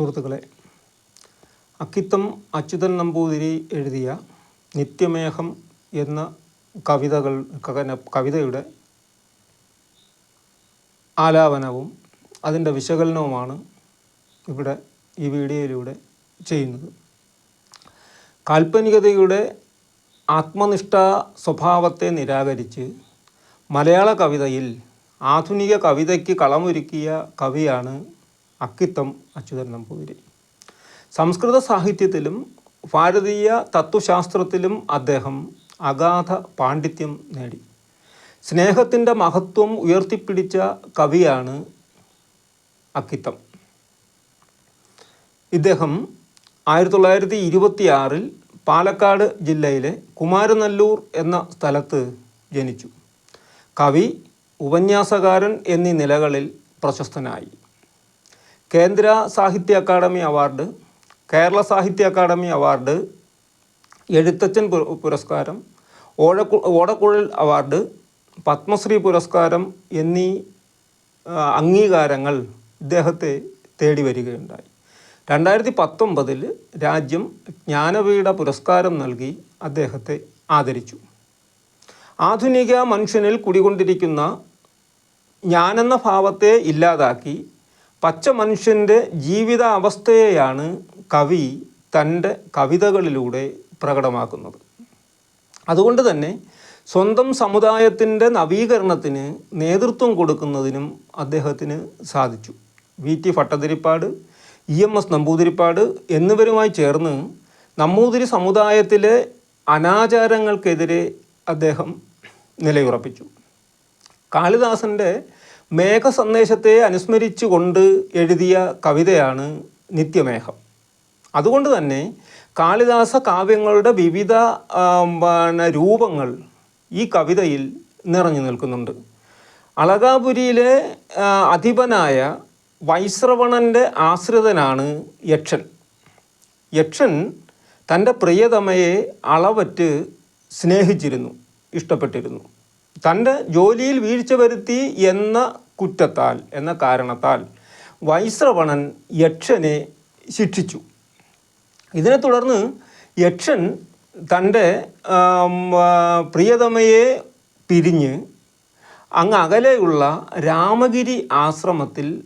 സുഹൃത്തുക്കളെ അക്കിത്തം അച്യുതൻ നമ്പൂതിരി എഴുതിയ നിത്യമേഹം എന്ന കവിതകൾ കവിതയുടെ ആലാപനവും അതിന്റെ വിശകലനവുമാണ് ഇവിടെ ഈ വീഡിയോയിലൂടെ ചെയ്യുന്നത്. കാൽപ്പനികതയുടെ ആത്മനിഷ്ഠ സ്വഭാവത്തെ നിരാകരിച്ച് മലയാള കവിതയിൽ ആധുനിക കവിതയ്ക്ക് കളമൊരുക്കിയ കവിയാണ് അക്കിത്തം അച്യുതൻ നമ്പൂതിരി സംസ്കൃത സാഹിത്യത്തിലും ഭാരതീയ തത്വശാസ്ത്രത്തിലും അദ്ദേഹം അഗാധ പാണ്ഡിത്യം നേടി. സ്നേഹത്തിന്റെ മഹത്വം ഉയർത്തിപ്പിടിച്ച കവിയാണ് അക്കിത്തം. ഇദ്ദേഹം ആയിരത്തി തൊള്ളായിരത്തി ഇരുപത്തി ആറിൽ പാലക്കാട് ജില്ലയിലെ കുമാരനല്ലൂർ എന്ന സ്ഥലത്ത് ജനിച്ചു. കവി ഉപന്യാസകാരൻ എന്നീ നിലകളിൽ പ്രശസ്തനായി. കേന്ദ്ര സാഹിത്യ അക്കാദമി അവാർഡ് കേരള സാഹിത്യ അക്കാദമി അവാർഡ് എഴുത്തച്ഛൻ പുരസ്കാരം ഓഴക്കു ഓടക്കുഴൽ അവാർഡ് പത്മശ്രീ പുരസ്കാരം എന്നീ അംഗീകാരങ്ങൾ ഇദ്ദേഹത്തെ തേടി വരികയുണ്ടായി. രണ്ടായിരത്തി പത്തൊമ്പതിൽ രാജ്യം ജ്ഞാനപീഠ പുരസ്കാരം നൽകി അദ്ദേഹത്തെ ആദരിച്ചു. ആധുനിക മനുഷ്യനിൽ കുടികൊണ്ടിരിക്കുന്ന ഞാനെന്ന ഭാവത്തെ ഇല്ലാതാക്കി പച്ച മനുഷ്യന്റെ ജീവിത അവസ്ഥയെയാണ് കവി തന്റെ കവിതകളിലൂടെ പ്രകടമാക്കുന്നത്. അതുകൊണ്ട് തന്നെ സ്വന്തം സമുദായത്തിന്റെ നവീകരണത്തിന് നേതൃത്വം കൊടുക്കുന്നതിനും അദ്ദേഹത്തിന് സാധിച്ചു. V. T. Bhattathiripad E. M. S. Namboodiripad എന്നിവരുമായി ചേർന്ന് നമ്പൂതിരി സമുദായത്തിലെ അനാചാരങ്ങൾക്കെതിരെ അദ്ദേഹം നിലയുറപ്പിച്ചു. കാളിദാസന്റെ മേഘ സന്ദേശത്തെ അനുസ്മരിച്ചുകൊണ്ട് എഴുതിയ കവിതയാണ് നിത്യമേഘം. അതുകൊണ്ട് തന്നെ കാളിദാസ കാവ്യങ്ങളുടെ വിവിധ പിന്നെ രൂപങ്ങൾ ഈ കവിതയിൽ നിറഞ്ഞു നിൽക്കുന്നുണ്ട്. അളകാപുരിയിലെ അധിപനായ വൈശ്രവണന്റെ ആശ്രിതനാണ് യക്ഷൻ. യക്ഷൻ തന്റെ പ്രിയതമയെ അളവറ്റ് സ്നേഹിച്ചിരുന്നു ഇഷ്ടപ്പെട്ടിരുന്നു. തന്റെ ജോലിയിൽ വീഴ്ച വരുത്തി എന്ന കുറ്റത്താൽ എന്ന കാരണത്താൽ വൈശ്രവണൻ യക്ഷനെ ശിക്ഷിച്ചു. ഇതിനെ തുടർന്ന് യക്ഷൻ തന്റെ പ്രിയതമയെ പിരിഞ്ഞ് അങ്ങ് അകലെയുള്ള രാമഗിരി ആശ്രമത്തിൽ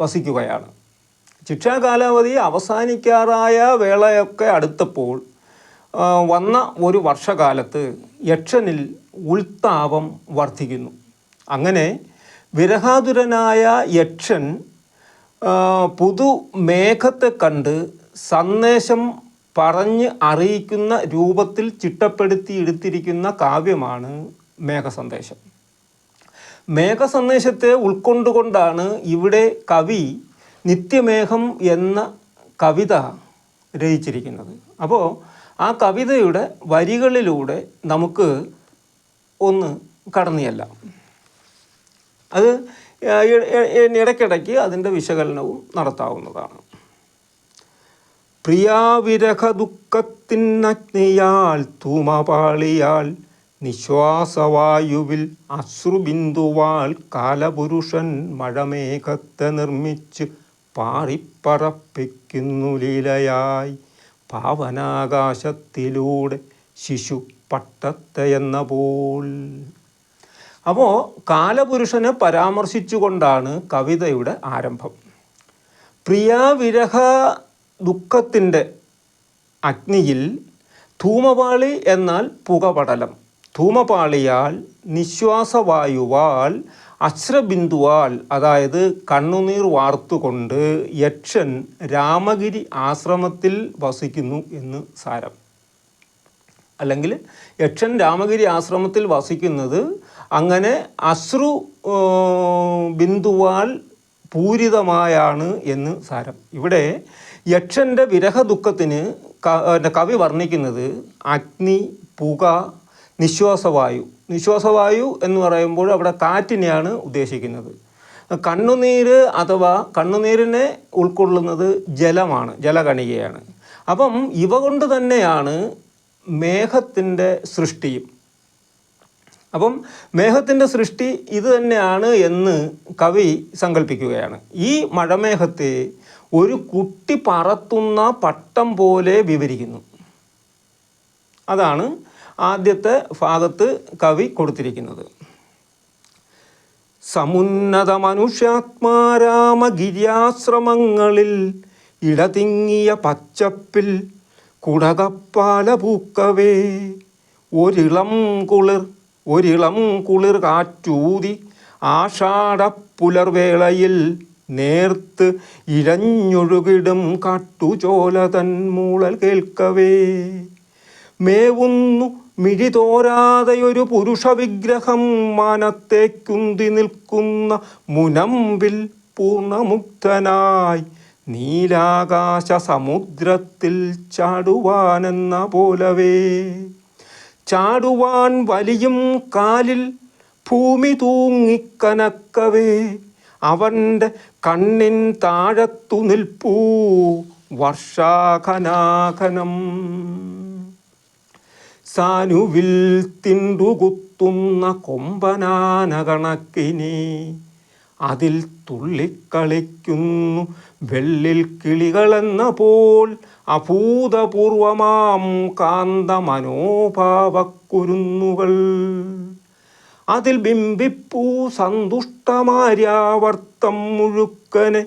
വസിക്കുകയാണ്. ശിക്ഷാ കാലാവധി അവസാനിക്കാറായ വേളയൊക്കെ അടുത്തപ്പോൾ വന്ന ഒരു വർഷകാലത്ത് യക്ഷനിൽ ഉൾത്താപം വർദ്ധിക്കുന്നു. അങ്ങനെ വിരഹാതുരനായ യക്ഷൻ പുതു മേഘത്തെ കണ്ട് സന്ദേശം പറഞ്ഞ് അറിയിക്കുന്ന രൂപത്തിൽ ചിട്ടപ്പെടുത്തി എടുത്തിരിക്കുന്ന കാവ്യമാണ് മേഘസന്ദേശം. മേഘസന്ദേശത്തെ ഉൾക്കൊണ്ടുകൊണ്ടാണ് ഇവിടെ കവി നിത്യമേഘം എന്ന കവിത രചിച്ചിരിക്കുന്നത്. അപ്പോൾ ആ കവിതയുടെ വരികളിലൂടെ നമുക്ക് ഒന്ന് കടന്നിയല്ല. അത് ഇടയ്ക്കിടയ്ക്ക് അതിന്റെ വിശകലനവും നടത്താവുന്നതാണ്. പ്രിയാവിരഹ ദുഃഖത്തിനഗ്നിയാൽ തൂമപാളിയാൽ നിശ്വാസവായുവിൽ അശ്രുബിന്ദുവാൽ കാലപുരുഷൻ മഴമേഘത്തെ നിർമ്മിച്ച് പാറിപ്പറപ്പിക്കുന്നു ലീലയായി. പാവനാകാശത്തിലൂടെ ശിശു പട്ടത്തെ എന്ന പോൽ. അപ്പോൾ കാലപുരുഷനെ പരാമർശിച്ചുകൊണ്ടാണ് കവിതയുടെ ആരംഭം. പ്രിയാവിരഹ ദുഃഖത്തിന്റെ അഗ്നിയിൽ ധൂമപാളി എന്നാൽ പുകപടലം. ധൂമപാളിയാൽ നിശ്വാസവായുവാൽ അശ്രബിന്ദുവാൽ അതായത് കണ്ണുനീർ വാർത്തുകൊണ്ട് യക്ഷൻ രാമഗിരി ആശ്രമത്തിൽ വസിക്കുന്നു എന്ന് സാരം. അല്ലെങ്കിൽ യക്ഷൻ രാമഗിരി ആശ്രമത്തിൽ വസിക്കുന്നത് അങ്ങനെ അശ്രു ബിന്ദുവാൽ പൂരിതമായാണ് എന്ന് സാരം. ഇവിടെ യക്ഷന്റെ വിരഹ ദുഃഖത്തിന് കവി വർണിക്കുന്നത് അഗ്നി പുക നിശ്വാസവായു. നിശ്വാസവായു എന്ന് പറയുമ്പോൾ അവിടെ കാറ്റിനെയാണ് ഉദ്ദേശിക്കുന്നത്. കണ്ണുനീര് അഥവാ കണ്ണുനീരിനെ ഉൾക്കൊള്ളുന്നത് ജലമാണ് ജലകണികയാണ്. അപ്പം ഇവ കൊണ്ട് തന്നെയാണ് മേഘത്തിന്റെ സൃഷ്ടിയും. അപ്പം മേഘത്തിന്റെ സൃഷ്ടി ഇത് തന്നെയാണ് എന്ന് കവി സങ്കല്പിക്കുകയാണ് ഈ മഴമേഘത്തെ ഒരു കുട്ടി പറത്തുന്ന പട്ടം പോലെ വിവരിക്കുന്നു. അതാണ് ആദ്യത്തെ ഭാഗത്ത് കവി കൊടുത്തിരിക്കുന്നത്. സമുന്നത മനുഷ്യാത്മാരാമഗിരിയാശ്രമങ്ങളിൽ ഇടതിങ്ങിയ പച്ചപ്പിൽ കുടകപ്പാല പൂക്കവേ ഒരിളം കുളിർ ഒരിളം കുളിർ കാറ്റൂതി ആഷാഢപ്പുലർവേളയിൽ നേർത്ത് ഇഴഞ്ഞൊഴുകിടും കാട്ടുചോല തന്മൂളൽ മൂളൽ കേൾക്കവേ. മേവുന്നു മിഴി തോരാതെയൊരു പുരുഷ വിഗ്രഹം മാനത്തേക്കുന്തി നിൽക്കുന്ന മുനമ്പിൽ പൂർണമുക്തനായി നീലാകാശ സമുദ്രത്തിൽ ചാടുവാനെന്ന പോലവേ. ചാടുവാൻ വലിയും കാലിൽ ഭൂമി തൂങ്ങിക്കനക്കവേ. അവന്റെ കണ്ണിൻ താഴത്തു നിൽപ്പൂ വർഷാഖനാഖനം സാനുവിൽ തിണ്ടുകുത്തുന്ന കൊമ്പനാന കണക്കിനി അതിൽ തുള്ളിക്കളിക്കുന്നു. വെള്ളിൽ കിളികളെന്ന പോൽ അഭൂതപൂർവമാം കാന്ത മനോഭാവക്കുരുന്നുകൾ അതിൽ ബിംബിപ്പൂ സന്തുഷ്ടമാര്യാവർത്തം മുഴുക്കനെ.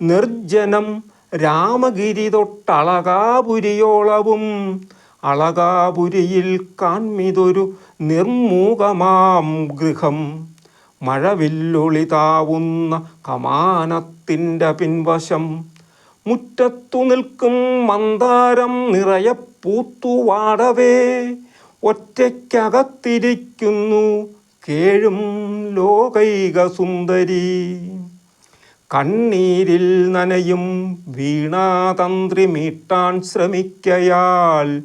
നിർജനം രാമഗിരി തൊട്ടളകാപുരിയോളവും അളകാപുരിയിൽ കാൺമിതൊരു നിർമൂകമാം ഗൃഹം. മഴവില്ലൊളിതാവുന്ന കമാനത്തിന്റെ പിൻവശം. മുറ്റത്തു നിൽക്കും മന്ദാരം നിറയെ പൂത്തുവാടവേ. ഒറ്റയ്ക്കകത്തിരിക്കുന്നു കേഴും ലോകൈക സുന്ദരി. കണ്ണീരിൽ നനയും വീണാതന്ത്രി മീട്ടാൻ ശ്രമിക്കയാൽ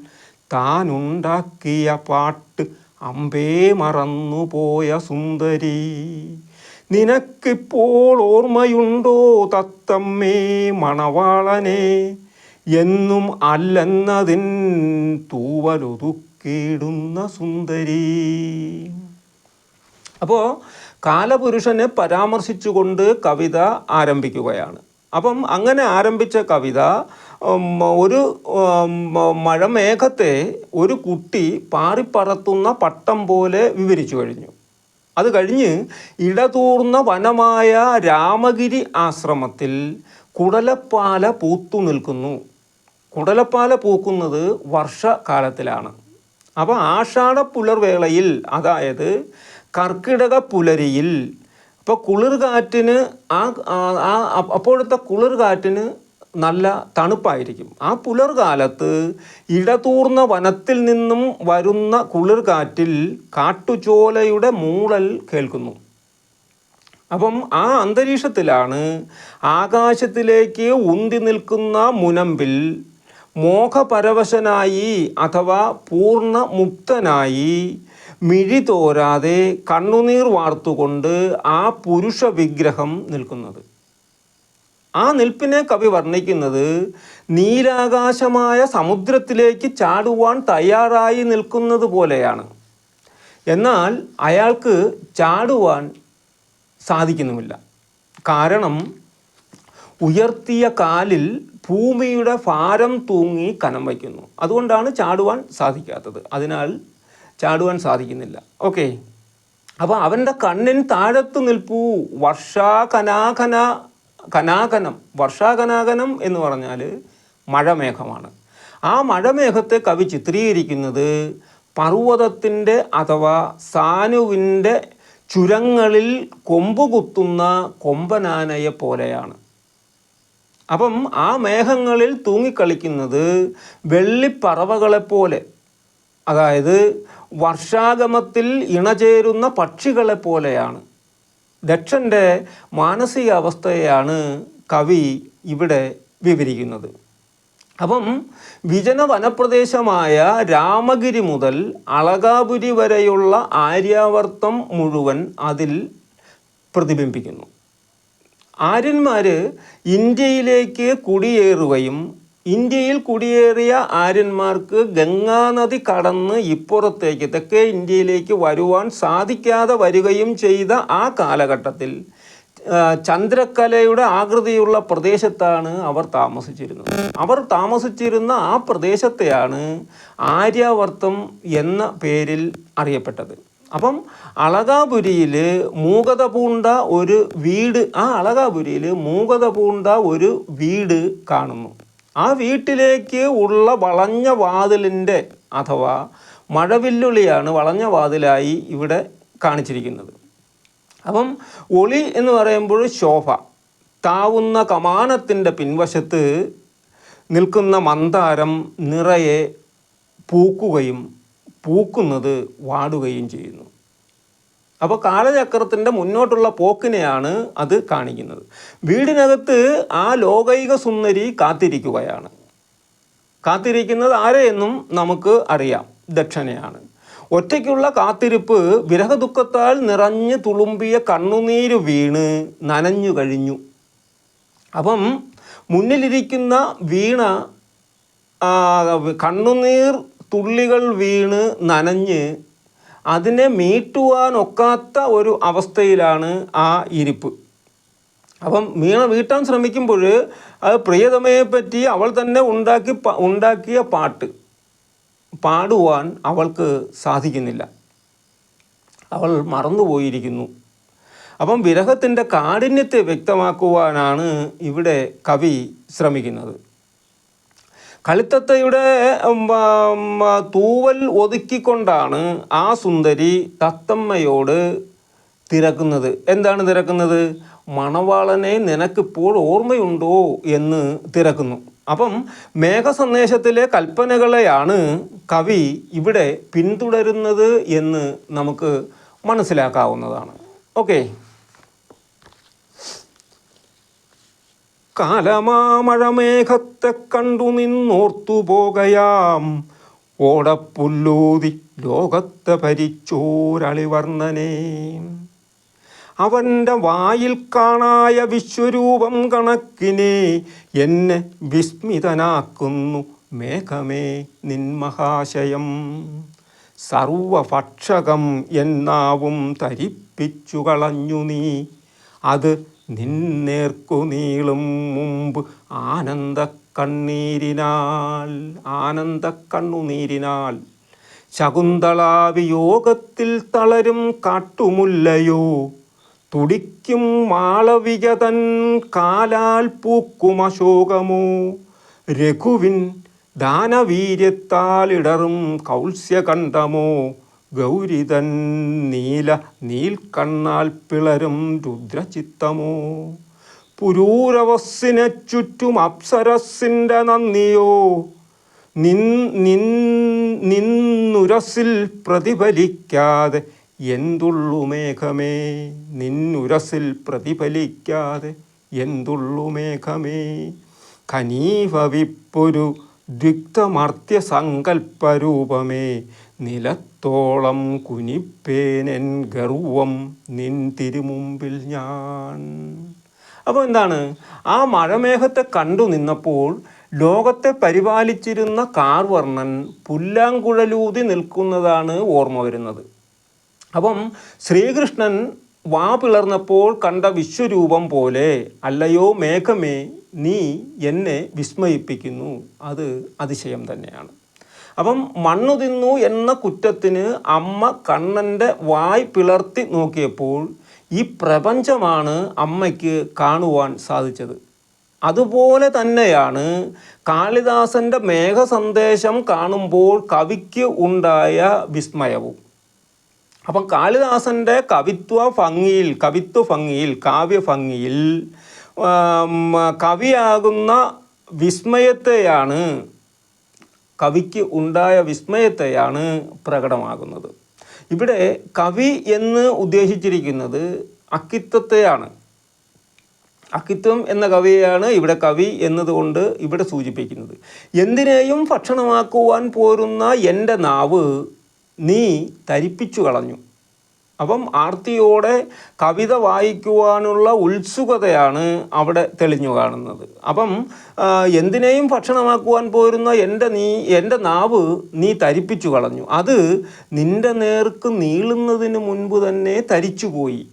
താനുണ്ടാക്കിയ പാട്ട് അമ്പേ മറന്നുപോയ സുന്ദരി നിനക്കിപ്പോൾ ഓർമ്മയുണ്ടോ തത്തമ്മേ മണവാളനെ? എന്നും അല്ലെന്നതിൻ തൂവലൊതുക്കിയിടുന്ന സുന്ദരി. അപ്പോൾ കാലപുരുഷനെ പരാമർശിച്ചുകൊണ്ട് കവിത ആരംഭിക്കുകയാണ്. അപ്പം അങ്ങനെ ആരംഭിച്ച കവിത ഒരു മഴ മഴമേഘത്തെ ഒരു കുട്ടി പാറിപ്പറത്തുന്ന പട്ടം പോലെ വിവരിച്ചു കഴിഞ്ഞു. അത് കഴിഞ്ഞ് ഇടതൂർന്ന വനമായ രാമഗിരി ആശ്രമത്തിൽ കുടലപ്പാല പൂത്തു നിൽക്കുന്നു. കുടലപ്പാല പൂക്കുന്നത് വർഷകാലത്തിലാണ്. അപ്പോൾ ആഷാഢ പുലർവേളയിൽ അതായത് കർക്കിടക പുലരിയിൽ അപ്പോൾ കുളിർ കാറ്റിന് ആ അപ്പോഴത്തെ കുളിർ കാറ്റിന് നല്ല തണുപ്പായിരിക്കും. ആ പുലർകാലത്ത് ഇടതൂർന്ന വനത്തിൽ നിന്നും വരുന്ന കുളിർ കാറ്റിൽ കാട്ടുചോലയുടെ മൂളൽ കേൾക്കുന്നു. അപ്പം ആ അന്തരീക്ഷത്തിലാണ് ആകാശത്തിലേക്ക് ഉന്തി നിൽക്കുന്ന മുനമ്പിൽ മോഹപരവശനായി അഥവാ പൂർണ മുക്തനായി മിഴി തോരാതെ കണ്ണുനീർ വാർത്തുകൊണ്ട് ആ പുരുഷ വിഗ്രഹം നിൽക്കുന്നത്. ആ നിൽപ്പിനെ കവി വർണിക്കുന്നത് നീരാകാശമായ സമുദ്രത്തിലേക്ക് ചാടുവാൻ തയ്യാറായി നിൽക്കുന്നത് പോലെയാണ്. എന്നാൽ അയാൾക്ക് ചാടുവാൻ സാധിക്കുന്നുമില്ല. കാരണം ഉയർത്തിയ കാലിൽ ഭൂമിയുടെ ഭാരം തൂങ്ങി കനം വയ്ക്കുന്നു. അതുകൊണ്ടാണ് ചാടുവാൻ സാധിക്കാത്തത്. അതിനാൽ ചാടുവാൻ സാധിക്കുന്നില്ല. ഓക്കെ. അപ്പോൾ അവന്റെ കണ്ണിൻ താഴത്ത് നിൽപ്പൂ. വർഷാകനാകന കനാകനം വർഷാകനാകനം എന്ന് പറഞ്ഞാൽ മഴമേഘമാണ്. ആ മഴമേഘത്തെ കവി ചിത്രീകരിക്കുന്നത് പർവതത്തിന്റെ അഥവാ സാനുവിന്റെ ചുരങ്ങളിൽ കൊമ്പുകുത്തുന്ന കൊമ്പനാനയെ പോലെയാണ്. അപ്പം ആ മേഘങ്ങളിൽ തൂങ്ങിക്കളിക്കുന്നത് വെള്ളിപ്പറവകളെപ്പോലെ അതായത് വർഷാഗമത്തിൽ ഇണചേരുന്ന പക്ഷികളെ പോലെയാണ് ദക്ഷന്റെ മാനസികാവസ്ഥയെയാണ് കവി ഇവിടെ വിവരിക്കുന്നത്. അപ്പം വിജന വനപ്രദേശമായ രാമഗിരി മുതൽ അളകാപുരി വരെയുള്ള ആര്യാവർത്തം മുഴുവൻ അതിൽ പ്രതിബിംബിക്കുന്നു. ആര്യന്മാർ ഇന്ത്യയിലേക്ക് കുടിയേറുകയും ഇന്ത്യയിൽ കുടിയേറിയ ആര്യന്മാർക്ക് ഗംഗാനദി കടന്ന് ഇപ്പുറത്തേക്ക് തെക്കേ ഇന്ത്യയിലേക്ക് വരുവാൻ സാധിക്കാതെ വരികയും ചെയ്ത ആ കാലഘട്ടത്തിൽ ചന്ദ്രക്കലയുടെ ആകൃതിയുള്ള പ്രദേശത്താണ് അവർ താമസിച്ചിരുന്നത്. അവർ താമസിച്ചിരുന്ന ആ പ്രദേശത്തെയാണ് ആര്യാവർത്തം എന്ന പേരിൽ അറിയപ്പെട്ടത്. അപ്പം അളകാപുരിയിൽ മൂകത പൂണ്ട ഒരു വീട് ആ അളകാപുരിയിൽ മൂകത പൂണ്ട ഒരു വീട് കാണുന്നു. ആ വീട്ടിലേക്ക് ഉള്ള വളഞ്ഞ വാതിലിന്റെ അഥവാ മഴവില്ലുളിയാണ് വളഞ്ഞ വാതിലായി ഇവിടെ കാണിച്ചിരിക്കുന്നത്. അപ്പം ഒളി എന്ന് പറയുമ്പോൾ ശോഭ. താവുന്ന കമാനത്തിന്റെ പിൻവശത്ത് നിൽക്കുന്ന മന്ദാരം നിറയെ പൂക്കുകയും പൂക്കുന്നത് വാടുകയും ചെയ്യുന്നു. അപ്പോൾ കാലചക്രത്തിന്റെ മുന്നോട്ടുള്ള പോക്കിനെയാണ് അത് കാണിക്കുന്നത്. വീടിനകത്ത് ആ ലോകൈക സുന്ദരി കാത്തിരിക്കുകയാണ്. കാത്തിരിക്കുന്നത് ആരെയെന്നും നമുക്ക് അറിയാം. ദക്ഷനെയാണ്. ഒറ്റയ്ക്കുള്ള കാത്തിരിപ്പ് വിരഹദുഃഖത്താൽ നിറഞ്ഞു തുളുമ്പിയ കണ്ണുനീര് വീണ് നനഞ്ഞു കഴിഞ്ഞു. അപ്പം മുന്നിലിരിക്കുന്ന വീണ കണ്ണുനീർ തുള്ളികൾ വീണ് നനഞ്ഞ് അതിനെ മീട്ടുവാനൊക്കാത്ത ഒരു അവസ്ഥയിലാണ് ആ ഇരിപ്പ്. അപ്പം വീണ വീട്ടാൻ ശ്രമിക്കുമ്പോൾ അത് പ്രിയതമയെ പറ്റി അവൾ തന്നെ ഉണ്ടാക്കി ഉണ്ടാക്കിയ പാട്ട് പാടുവാൻ അവൾക്ക് സാധിക്കുന്നില്ല. അവൾ മറന്നുപോയിരിക്കുന്നു അപ്പം വിരഹത്തിന്റെ കാഠിന്യത്തെ വ്യക്തമാക്കുവാനാണ് ഇവിടെ കവി ശ്രമിക്കുന്നത്. കളിത്തത്തയുടെ തൂവൽ ഒതുക്കിക്കൊണ്ടാണ് ആ സുന്ദരി തത്തമ്മയോട് തിരക്കുന്നത്. എന്താണ് തിരക്കുന്നത്? മണവാളനെ നിനക്കിപ്പോൾ ഓർമ്മയുണ്ടോ എന്ന് തിരക്കുന്നു. അപ്പം മേഘസന്ദേശത്തിലെ കൽപ്പനകളെയാണ് കവി ഇവിടെ പിന്തുടരുന്നത് എന്ന് നമുക്ക് മനസ്സിലാക്കാവുന്നതാണ്. ഓക്കെ. കാലമാമഴമേഘത്തെ കണ്ടു നിന്നോർത്തു പോകയാം. ഓടപ്പുല്ലൂതി ലോകത്തെ ഭരിച്ചോരളിവർണനെ. അവന്റെ വായിൽ കാണായ വിശ്വരൂപം കണക്കിനെ എന്നെ വിസ്മിതനാക്കുന്നു മേഘമേ നിൻ മഹാശയം. സർവഭക്ഷകം എന്നാവും തരിപ്പിച്ചു കളഞ്ഞു നീ. അത് നിന്നേർക്കു നീളും മുമ്പ് ആനന്ദ കണ്ണീരിനാൽ ആനന്ദ കണ്ണുനീരിനാൽ ശകുന്തളാവിയോഗത്തിൽ തളരും കാട്ടുമുല്ലയോ തുടിക്കും മാളവികതൻ കാലാൽ പൂക്കും അശോകമോ രഘുവിൻ ദാനവീര്യത്താലിടറും കൗത്സ്യകണ്ഠമോ ഗൗരിതൻ നീല നീൽക്കണ്ണാൽ പിളരും രുദ്രചിത്തമോ? പുരൂരവസ്സിനെ ചുറ്റും അപ്സരസിന്റെ നന്ദിയോ? നിൻ നിൻ നിന്നുരസിൽ പ്രതിഫലിക്കാതെ എന്തുള്ളു മേഘമേ? നിന്നുരസിൽ പ്രതിഫലിക്കാതെ എന്തുള്ളു മേഘമേ? ദ്വിഗ്ധമർത്യ സങ്കൽപ്പരൂപമേ നിലത്തോളം കുനിപ്പേനൻ ഗർവം നിൻ തിരുമുമ്പിൽ ഞാൻ. അപ്പോൾ എന്താണ്? ആ മഴമേഘത്തെ കണ്ടു നിന്നപ്പോൾ ലോകത്തെ പരിപാലിച്ചിരുന്ന കാർവർണൻ പുല്ലാങ്കുഴലൂതി നിൽക്കുന്നതാണ് ഓർമ്മ വരുന്നത്. അപ്പം ശ്രീകൃഷ്ണൻ വാ പിളർന്നപ്പോൾ കണ്ട വിശ്വരൂപം പോലെ അല്ലയോ മേഘമേ നീ എന്നെ വിസ്മയിപ്പിക്കുന്നു. അത് അതിശയം തന്നെയാണ്. അപ്പം മണ്ണു തിന്നു എന്ന കുറ്റത്തിന് അമ്മ കണ്ണന്റെ വായ് പിളർത്തി നോക്കിയപ്പോൾ ഈ പ്രപഞ്ചമാണ് അമ്മയ്ക്ക് കാണുവാൻ സാധിച്ചത്. അതുപോലെ തന്നെയാണ് കാളിദാസന്റെ മേഘസന്ദേശം കാണുമ്പോൾ കവിക്ക് ഉണ്ടായ വിസ്മയവും. അപ്പം കാളിദാസന്റെ കവിത്വ ഭംഗിയിൽ കവിത്വ ഭംഗിയിൽ കാവ്യഭംഗിയിൽ ആം, കവിയാകുന്ന വിസ്മയത്തെയാണ് കവിക്ക് ഉണ്ടായ വിസ്മയത്തെയാണ് പ്രകടമാകുന്നത്. ഇവിടെ കവി എന്ന് ഉദ്ദേശിച്ചിരിക്കുന്നത് അക്കിത്വത്തെയാണ്. അക്കിത്വം എന്ന കവിയെയാണ് ഇവിടെ കവി എന്നതുകൊണ്ട് ഇവിടെ സൂചിപ്പിക്കുന്നത്. എന്തിനേയും ഭക്ഷണമാക്കുവാൻ പോരുന്ന എന്റെ നാവ് നീ തരിപ്പിച്ചു കളഞ്ഞു. അപ്പം ആർത്തിയോടെ കവിത വായിക്കുവാനുള്ള ഉത്സുകതയാണ് അവിടെ തെളിഞ്ഞു കാണുന്നത്. അപ്പം എന്തിനേയും ഭക്ഷണമാക്കുവാൻ പോരുന്ന എന്റെ നീ എന്റെ നാവ് നീ തരിപ്പിച്ചു കളഞ്ഞു. അത് നിന്റെ നേർക്ക് നീളുന്നതിന് മുൻപ് തന്നെ തരിച്ചുപോയി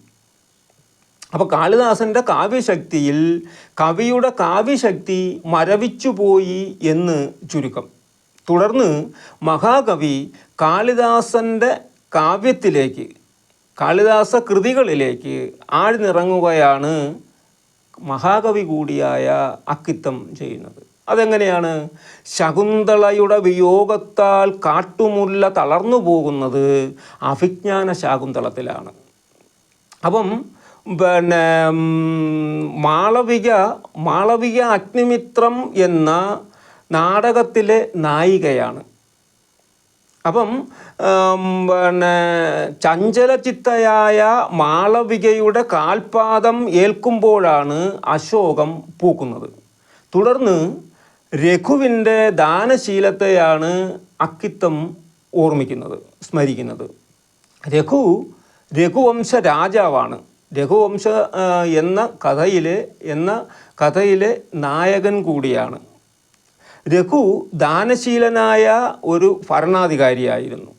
അപ്പോൾ കാളിദാസന്റെ കാവ്യശക്തിയിൽ കവിയുടെ കാവ്യശക്തി മരവിച്ചുപോയി എന്ന് ചുരുക്കം. തുടർന്ന് മഹാകവി കാളിദാസന്റെ കാവ്യത്തിലേക്ക് കാളിദാസ കൃതികളിലേക്ക് ആഴ്ന്നിറങ്ങുകയാണ് മഹാകവി കൂടിയായ അക്കിത്തം ചെയ്യുന്നത്. അതെങ്ങനെയാണ്? ശകുന്തളയുടെ വിയോഗത്താൽ കാട്ടുമുല്ല തളർന്നു പോകുന്നത് അഭിജ്ഞാന ശാകുന്തളത്തിലാണ്. അപ്പം പിന്നെ മാളവിക മാളവിക അഗ്നിമിത്രം എന്ന നാടകത്തിലെ നായികയാണ്. അപ്പം പിന്നെ ചഞ്ചലചിത്തയായ മാളവികയുടെ കാൽപാദം ഏൽക്കുമ്പോഴാണ് അശോകം പൂക്കുന്നത്. തുടർന്ന് രഘുവിന്റെ ദാനശീലത്തെയാണ് അക്കിത്തം ഓർമ്മിക്കുന്നത് സ്മരിക്കുന്നത്. രഘു രഘുവംശ രാജാവാണ്. രഘുവംശ എന്ന കഥയിലെ എന്ന കഥയിലെ നായകൻ കൂടിയാണ്. രഘു ദാനശീലനായ ഒരു ഭരണാധികാരിയായിരുന്നു.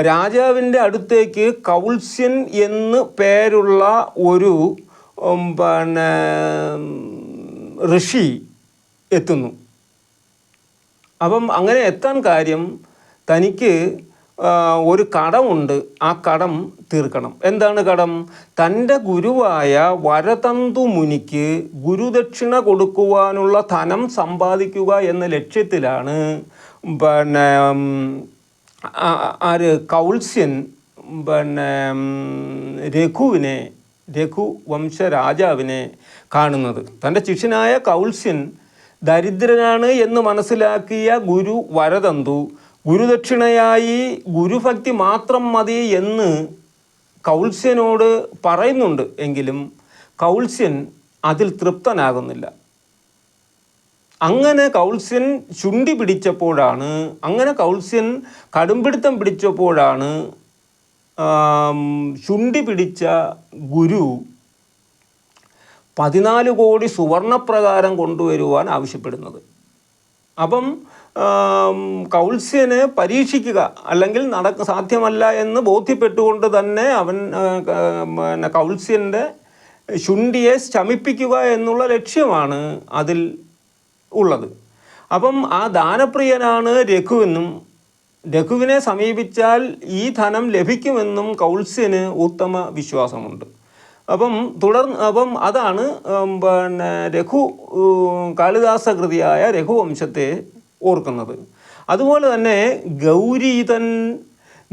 രാജാവിന്റെ അടുത്തേക്ക് കൗൾസ്യൻ എന്ന് പേരുള്ള ഒരു പിന്നെ ഋഷി എത്തുന്നു. അപ്പം അങ്ങനെ എത്താൻ കാര്യം തനിക്ക് ഒരു കടമുണ്ട്. ആ കടം തീർക്കണം. എന്താണ് കടം? തന്റെ ഗുരുവായ വരതന്തു മുനിക്ക് ഗുരുദക്ഷിണ കൊടുക്കുവാനുള്ള ധനം സമ്പാദിക്കുക എന്ന ലക്ഷ്യത്തിലാണ് പിന്നെ ആര്? കൗൾസ്യൻ പിന്നെ രഘുവിനെ രഘു വംശ രാജാവിനെ കാണുന്നത്. തന്റെ ശിഷ്യനായ കൗൾസ്യൻ ദരിദ്രനാണ് എന്ന് മനസ്സിലാക്കിയ ഗുരു വരതന്തു ഗുരുദക്ഷിണയായി ഗുരുഭക്തി മാത്രം മതി എന്ന് കൗത്സ്യനോട് പറയുന്നുണ്ട് എങ്കിലും കൗത്സ്യൻ അതിൽ തൃപ്തനാകുന്നില്ല. അങ്ങനെ കൗത്സ്യൻ ചുണ്ടി പിടിച്ചപ്പോഴാണ് അങ്ങനെ കൗത്സ്യൻ കടുംപിടുത്തം പിടിച്ചപ്പോഴാണ് ചുണ്ടി പിടിച്ച ഗുരു പതിനാല് കോടി സുവർണപ്രകാരം കൊണ്ടുവരുവാൻ ആവശ്യപ്പെടുന്നത്. അപ്പം ആം, കൗൾസ്യനെ പരീക്ഷിക്കുക അല്ലെങ്കിൽ നടക്ക സാധ്യമല്ല എന്ന് ബോധ്യപ്പെട്ടുകൊണ്ട് തന്നെ അവൻ പിന്നെ കൗൾസ്യന്റെ ശുണ്ടിയെ ശമിപ്പിക്കുക എന്നുള്ള ലക്ഷ്യമാണ് അതിൽ ഉള്ളത്. അപ്പം ആ ദാനപ്രിയനാണ് രഘുവെന്നും രഘുവിനെ സമീപിച്ചാൽ ഈ ധനം ലഭിക്കുമെന്നും കൗൾസ്യന് ഉത്തമ വിശ്വാസമുണ്ട്. അപ്പം തുടർന്ന് അപ്പം അതാണ് പിന്നെ രഘു കാളിദാസകൃതിയായ കാളിദാസ കൃതിയായ രഘുവംശത്തെ ഓർക്കുന്നത്. അതുപോലെ തന്നെ ഗൗരീതൻ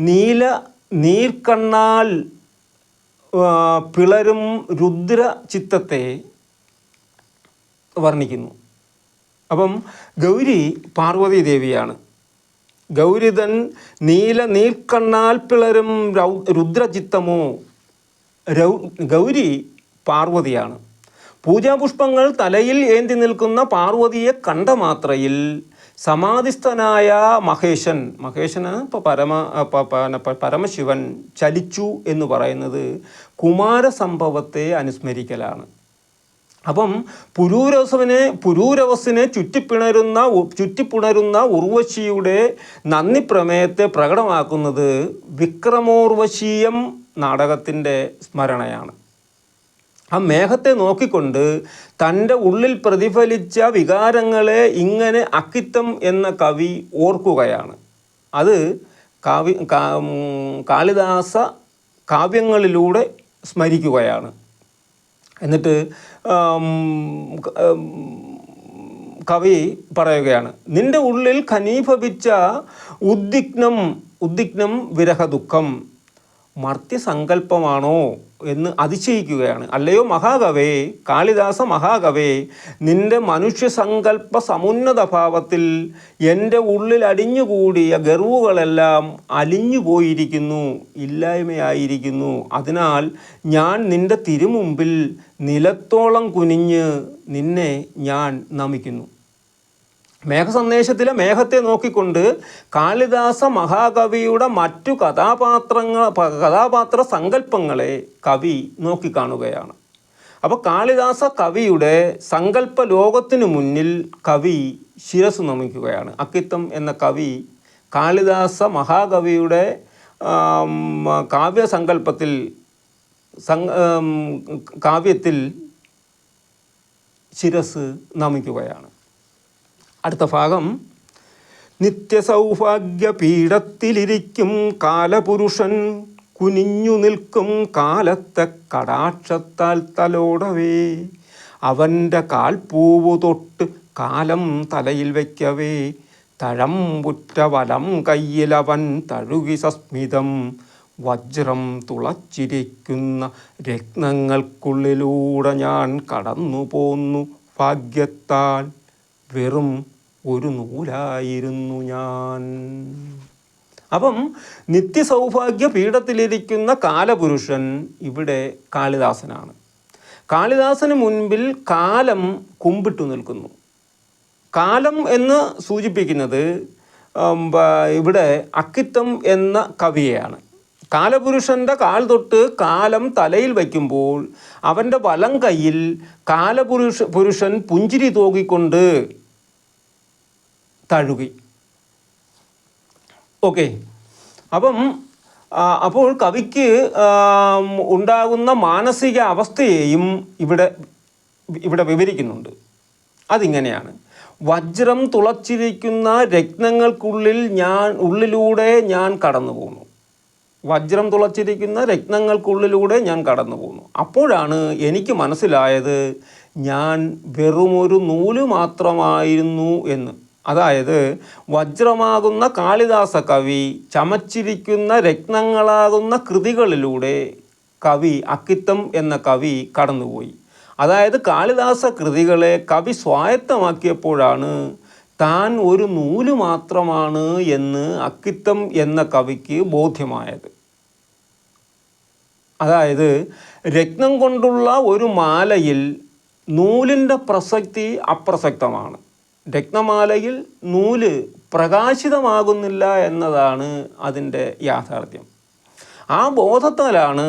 നീല നീർക്കണ്ണാൽ പിളരും രുദ്ര ചിത്തത്തെ വർണിക്കുന്നു. അപ്പം ഗൗരി പാർവതി ദേവിയാണ്. ഗൗരിതൻ നീല നീർക്കണ്ണാൽ പിളരും രുദ്രചിത്തമോ രൗ ഗൗരി പാർവതിയാണ്. പൂജാപുഷ്പങ്ങൾ തലയിൽ ഏന്തി നിൽക്കുന്ന പാർവതിയെ കണ്ട മാത്രയിൽ സമാധിസ്ഥനായ മഹേശൻ മഹേശന് ഇപ്പോൾ പരമ പരമശിവൻ ചലിച്ചു എന്ന് പറയുന്നത് കുമാരസംഭവത്തെ അനുസ്മരിക്കലാണ്. അപ്പം പുരൂരവസിനെ പുരൂരവസിനെ ചുറ്റിപ്പിണരുന്ന ചുറ്റിപ്പിണരുന്ന ഉർവശിയുടെ നന്ദി പ്രമേയത്തെ പ്രകടമാക്കുന്നത് വിക്രമോർവശീയം നാടകത്തിന്റെ സ്മരണയാണ്. ആ മേഘത്തെ നോക്കിക്കൊണ്ട് തന്റെ ഉള്ളിൽ പ്രതിഫലിച്ച വികാരങ്ങളെ ഇങ്ങനെ അക്കിത്തം എന്ന കവി ഓർക്കുകയാണ്. അത് കാവ്യ കാളിദാസ കാവ്യങ്ങളിലൂടെ സ്മരിക്കുകയാണ്. എന്നിട്ട് കവി പറയുകയാണ് നിന്റെ ഉള്ളിൽ ഖനീഭവിച്ച ഉദ്വിഗ്നം ഉദ്വിഗ്നം വിരഹ ദുഃഖം മർത്യസങ്കല്പമാണോ എന്ന് അതിശയിക്കുകയാണ്. അല്ലയോ മഹാകവേ കാളിദാസ മഹാകവേ നിന്റെ മനുഷ്യസങ്കല്പ സമുന്നത ഭാവത്തിൽ എന്റെ ഉള്ളിൽ അടിഞ്ഞുകൂടിയ ഗർവുകളെല്ലാം അലിഞ്ഞു പോയിരിക്കുന്നു ഇല്ലായ്മയായിരിക്കുന്നു. അതിനാൽ ഞാൻ നിന്റെ തിരുമുമ്പിൽ നിലത്തോളം കുനിഞ്ഞ് നിന്നെ ഞാൻ നമിക്കുന്നു. മേഘസന്ദേശത്തിലെ മേഘത്തെ നോക്കിക്കൊണ്ട് കാളിദാസ മഹാകവിയുടെ മറ്റു കഥാപാത്രങ്ങൾ കഥാപാത്ര സങ്കല്പങ്ങളെ കവി നോക്കിക്കാണുകയാണ്. അപ്പോൾ കാളിദാസ കവിയുടെ സങ്കല്പ ലോകത്തിനു മുന്നിൽ കവി ശിരസ് നമിക്കുകയാണ്. അക്കിത്തം എന്ന കവി കാളിദാസ മഹാകവിയുടെ കാവ്യസങ്കല്പത്തിൽ കാവ്യത്തിൽ ശിരസ് നമിക്കുകയാണ്. അടുത്ത ഭാഗം. നിത്യസൗഭാഗ്യ പീഠത്തിലിരിക്കും കാലപുരുഷൻ കുനിഞ്ഞു നിൽക്കും കാലത്തെ കടാക്ഷത്താൽ തലോടവേ. അവന്റെ കാൽപ്പൂവ് തൊട്ട് കാലം തലയിൽ വയ്ക്കവേ. തഴം പുറ്റ വലം കയ്യിലവൻ തഴുകി സസ്മിതം. വജ്രം തുളച്ചിരിക്കുന്ന രത്നങ്ങൾക്കുള്ളിലൂടെ ഞാൻ കടന്നു പോന്നു ഭാഗ്യത്താൽ. വെറും ഒരു നൂലായിരുന്നു ഞാൻ. അപ്പം നിത്യസൗഭാഗ്യ പീഠത്തിലിരിക്കുന്ന കാലപുരുഷൻ ഇവിടെ കാളിദാസനാണ്. കാളിദാസന് മുൻപിൽ കാലം കുമ്പിട്ടു നിൽക്കുന്നു. കാലം എന്ന് സൂചിപ്പിക്കുന്നത് ഇവിടെ അക്കിത്തം എന്ന കവിയെയാണ്. കാലപുരുഷന്റെ കാൽ തൊട്ട് കാലം തലയിൽ വയ്ക്കുമ്പോൾ അവന്റെ വലം കയ്യിൽ കാലപുരുഷ പുരുഷൻ പുഞ്ചിരി തൂകിക്കൊണ്ട് തഴുകി. ഓക്കെ. അപ്പം അപ്പോൾ കവിക്ക് ഉണ്ടാകുന്ന മാനസിക അവസ്ഥയെയും ഇവിടെ ഇവിടെ വിവരിക്കുന്നുണ്ട്. അതിങ്ങനെയാണ്. വജ്രം തുളച്ചിരിക്കുന്ന രത്നങ്ങൾക്കുള്ളിൽ ഞാൻ ഉള്ളിലൂടെ ഞാൻ കടന്നു പോന്നു. വജ്രം തുളച്ചിരിക്കുന്ന രത്നങ്ങൾക്കുള്ളിലൂടെ ഞാൻ കടന്നു പോന്നു. അപ്പോഴാണ് എനിക്ക് മനസ്സിലായത് ഞാൻ വെറുമൊരു നൂൽ മാത്രമായിരുന്നു എന്ന്. അതായത് വജ്രമാകുന്ന കാളിദാസ കവി ചമച്ചിരിക്കുന്ന രത്നങ്ങളാകുന്ന കൃതികളിലൂടെ കവി അക്കിത്തം എന്ന കവി കടന്നുപോയി. അതായത് കാളിദാസ കൃതികളെ കവി സ്വായത്തമാക്കിയപ്പോഴാണ് താൻ ഒരു നൂൽ മാത്രമാണ് എന്ന് അക്കിത്തം എന്ന കവിക്ക് ബോധ്യമായത്. അതായത് രത്നം കൊണ്ടുള്ള ഒരു മാലയിൽ നൂലിന്റെ പ്രസക്തി അപ്രസക്തമാണ്. രത്നമാലയിൽ നൂൽ പ്രകാശിതമാകുന്നില്ല എന്നതാണ് അതിന്റെ യാഥാർത്ഥ്യം. ആ ബോധത്താലാണ്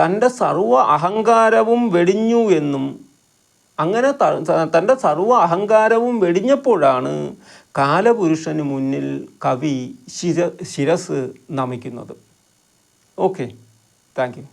തന്റെ സർവ അഹങ്കാരവും വെടിഞ്ഞു എന്നും അങ്ങനെ തന്റെ സർവ അഹങ്കാരവും വെടിഞ്ഞപ്പോഴാണ് കാലപുരുഷന് മുന്നിൽ കവി ശിര ശിരസ് നമിക്കുന്നത്. ഓക്കെ. Thank you.